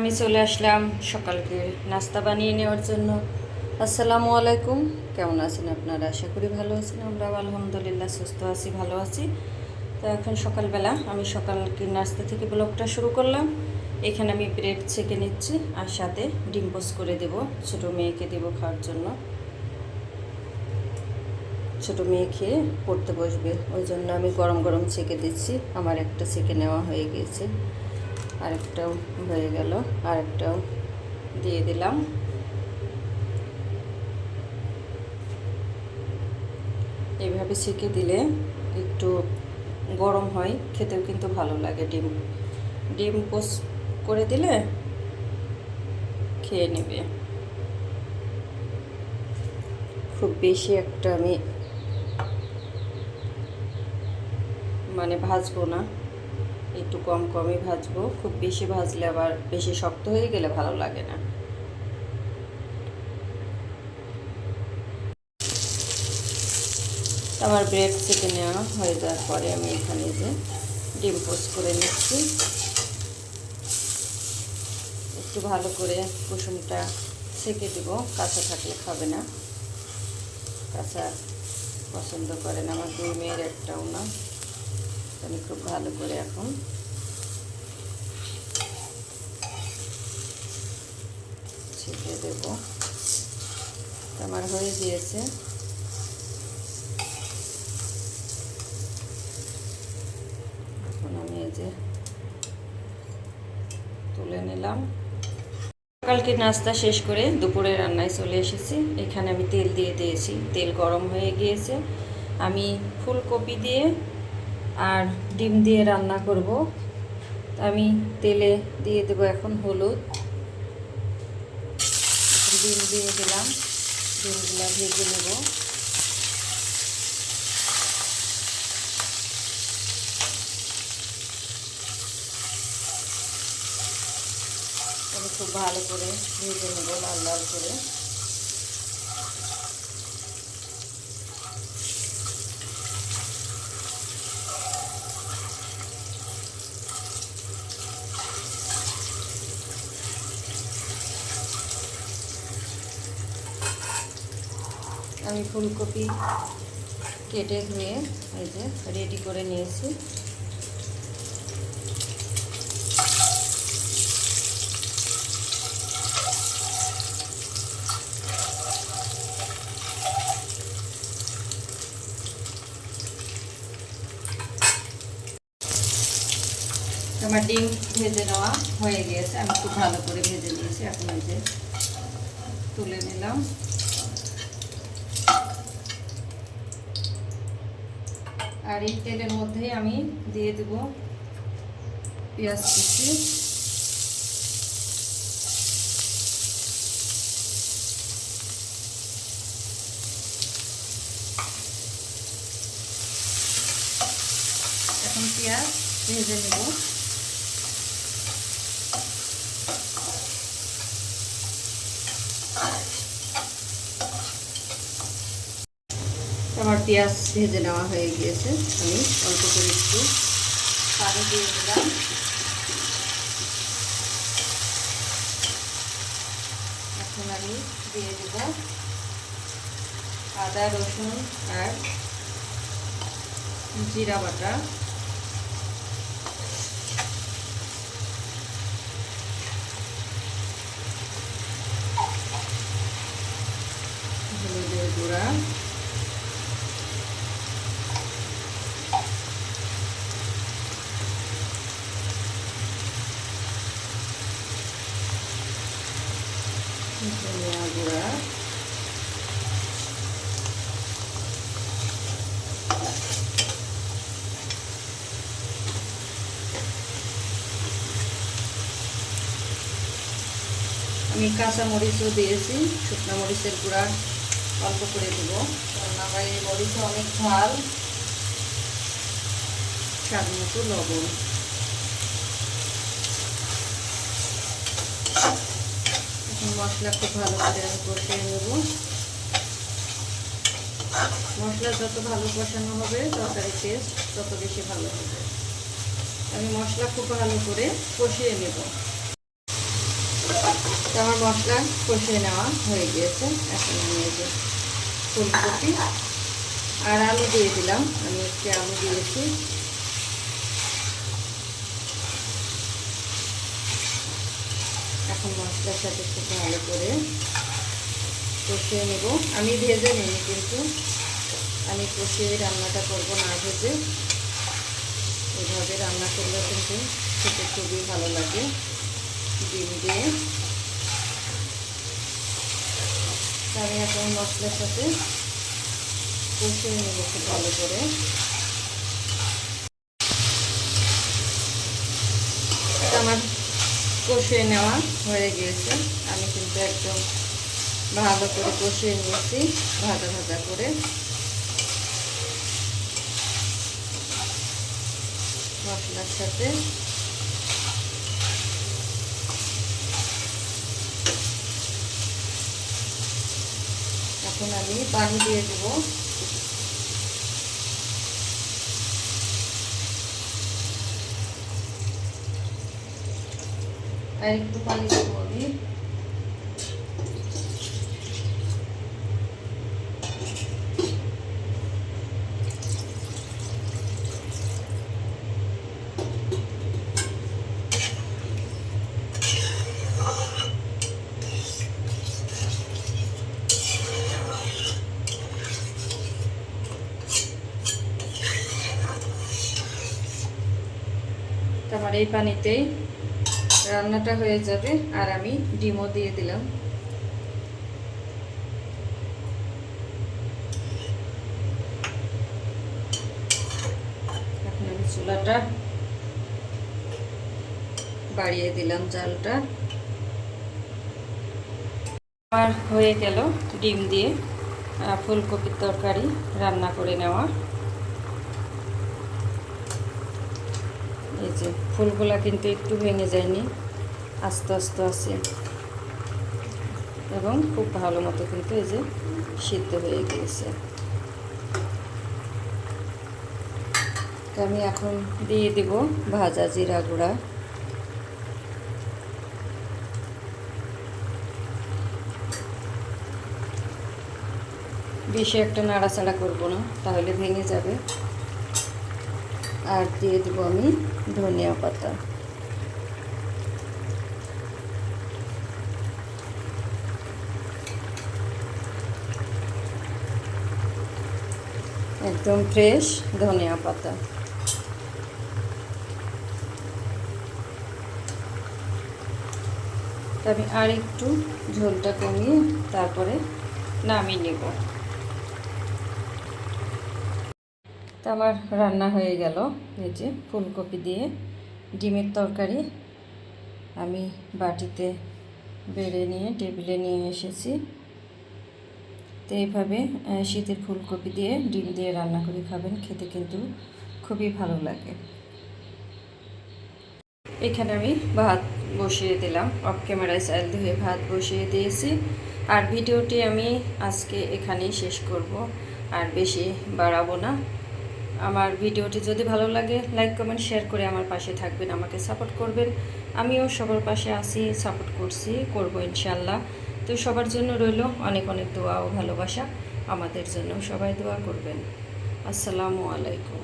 আমি চলে আসলাম সকালকে নাস্তা বানিয়ে নেওয়ার জন্য। আসসালামু আলাইকুম। কেমন আছেন আপনারা? আশা করি ভালো আছেন। আমরা আলহামদুলিল্লাহ সুস্থ আছি, ভালো আছি। তো এখন সকালবেলা আমি সকালকে নাস্তা থেকে ব্লগটা শুরু করলাম। এখানে আমি ব্রেড ছেঁকে নিচ্ছি আর সাথে ডিম পোস্ট করে দেব। ছোটো মেয়েকে দেবো খাওয়ার জন্য। ছোটো মেয়ে খেয়ে পড়তে বসবে। ওই জন্য আমি গরম গরম ছেঁকে দিচ্ছি। আমার একটা ছেঁকে নেওয়া হয়ে গিয়েছে আরেকটাও হয়ে গেল, আরেকটাও দিয়ে দিলাম। এইভাবে ছেঁকে দিলে একটু গরম হয়, খেতেও কিন্তু ভালো লাগে ডিম। ডিম পোস্ট করে দিলে খেয়ে নেবে। খুব বেশি একটা আমি মানে ভাজবো না। একটু কম কমই ভাজবো। খুব বেশি ভাজলে আবার বেশি শক্ত হয়ে গেলে ভালো লাগে না। আমার ব্রেড চেকে নেওয়া হয়ে যাওয়ার পরে আমি এখানে যে ডিম পোস্ট করে নিচ্ছি। একটু ভালো করে কুসুমটা সেকে দেব। কাঁচা থাকলে খাবে না। কাঁচা পছন্দ করে না। আমার দুই মেয়ের একটাও না আমি খুব ভালো করে এখন ছেঁকে দেব। আমার হয়ে গিয়েছে। এখন আমি এই যে তুলে নিলাম। সকালকে নাস্তা শেষ করে দুপুরে রান্নায় চলে এসেছি। এখানে আমি তেল দিয়ে দিয়েছি। তেল গরম হয়ে গিয়েছে। আমি ফুলকপি দিয়ে আর ডিম দিয়ে রান্না করব। আমি তেলে দিয়ে দেবো এখন হলুদ। ডিম দিয়ে দিলাম। ডিমগুলো ভেজে নেব। খুব ভালো করে ভেজে নেব, লাল লাল করে। আমি ফুলকপি কেটে ধুয়ে এই যে রেডি করে নিয়েছি। আমার ডিম ভেজে নেওয়া হয়ে গিয়েছে। আমি খুব ভালো করে ভেজে নিয়েছি। এখন এই যে তুলে নিলাম। আর এই তেলের মধ্যে আমি দিয়ে দেব পেঁয়াজ কুচি। এখন পেঁয়াজ ভেজে নেব। আমার পেঁয়াজ ভেজে নেওয়া হয়ে গিয়েছে। আমি অল্প করে একটু পানি দিয়ে দিলাম। এখন আমি দিয়ে দেব আদা, রসুন আর জিরা বাটা হলুদের গুঁড়া ধনিয়া গুঁড়া আমি কাঁচা মরিচও দিয়েছি, শুকনো মরিচের গুঁড়া অল্প করে দেবো। কারণ আমার এই মরিচ অনেক ঝাল, স্বাদ মতো লবণ। মশলা খুব ভালো করে আমি কষিয়ে নেব। মশলা যত ভালো কষানো হবে তরকারি টেস্ট তত বেশি ভালো হবে। আমি মশলা খুব ভালো করে কষিয়ে নেব। আমার মশলা কষিয়ে নেওয়া হয়ে গিয়েছে। এখন আমি এই যে ফুলকপি আর আলু দিয়ে দিলাম। আমি একটি আলু দিয়েছি। এখন মশলার সাথে খুব ভালো করে কষিয়ে নেব। আমি ভেজে নিই কিন্তু। আমি কষিয়ে রান্নাটা করব না ভেজে। এভাবে রান্না করলে কিন্তু খেতে খুবই ভালো লাগে। ডিম দিয়ে আমি এখন মশলার সাথে কষিয়ে নেব খুব ভালো করে। আমার কষিয়ে নেওয়া হয়ে গিয়েছে। আমি কিন্তু একদম ভালো করে কষিয়ে নিয়েছি, ভাজা ভাজা করে। মশলার সাথে এখন আমি পানি দিয়ে দেবো। আর একটু পানি দেবো আমি। আমার এই পানিতেই রান্নাটা হয়ে যাবে আর আমি ডিমও দিয়ে দিলাম। এখন আমি চুলাটা বাড়িয়ে দিলাম চালটা আমার হয়ে গেল ডিম দিয়ে ফুলকপির তরকারি রান্না করে নেওয়া। এই যে ফুলগুলা কিন্তু একটু ভেঙে যায়নি, আস্তে আস্তে আছে। এবং খুব ভালো মতো কিন্তু এই যে সিদ্ধ হয়ে গিয়েছে। আমি এখন দিয়ে দিব ভাজা জিরা গুঁড়া। বেশি একটা নাড়াচাড়া করব না, তাহলে ভেঙে যাবে। আর দিয়ে দেব আমি ধনিয়া পাতা। একদম ফ্রেশ ধনিয়া পাতা। আমি আর একটু ঝোলটা কমিয়ে তারপরে নামিয়ে নেব। তো আমার রান্না হয়ে গেল। এই যে ফুলকপি দিয়ে ডিমের তরকারি আমি বাটিতে বেড়ে নিয়ে টেবিলে নিয়ে এসেছি। তো এইভাবে শীতের ফুলকপি দিয়ে ডিম দিয়ে রান্না করে খাবেন, খেতে কিন্তু খুবই ভালো লাগে। এখানে আমি ভাত বসিয়ে দিলাম। অফ ক্যামেরায় চাইল ধুয়ে ভাত বসিয়ে দিয়েছি। আর ভিডিওটি আমি আজকে এখানেই শেষ করব। আর বেশি বাড়াবো না। আমার ভিডিওটি যদি ভালো লাগে লাইক কমেন্ট শেয়ার করে আমার পাশে থাকবেন, আমাকে সাপোর্ট করবেন। আমিও সবার পাশে আসি সাপোর্ট করছি, করব ইনশাল্লাহ তো সবার জন্য রইল অনেক অনেক দোয়া ও ভালোবাসা। আমাদের জন্য সবাই দোয়া করবেন। আসসালামু আলাইকুম।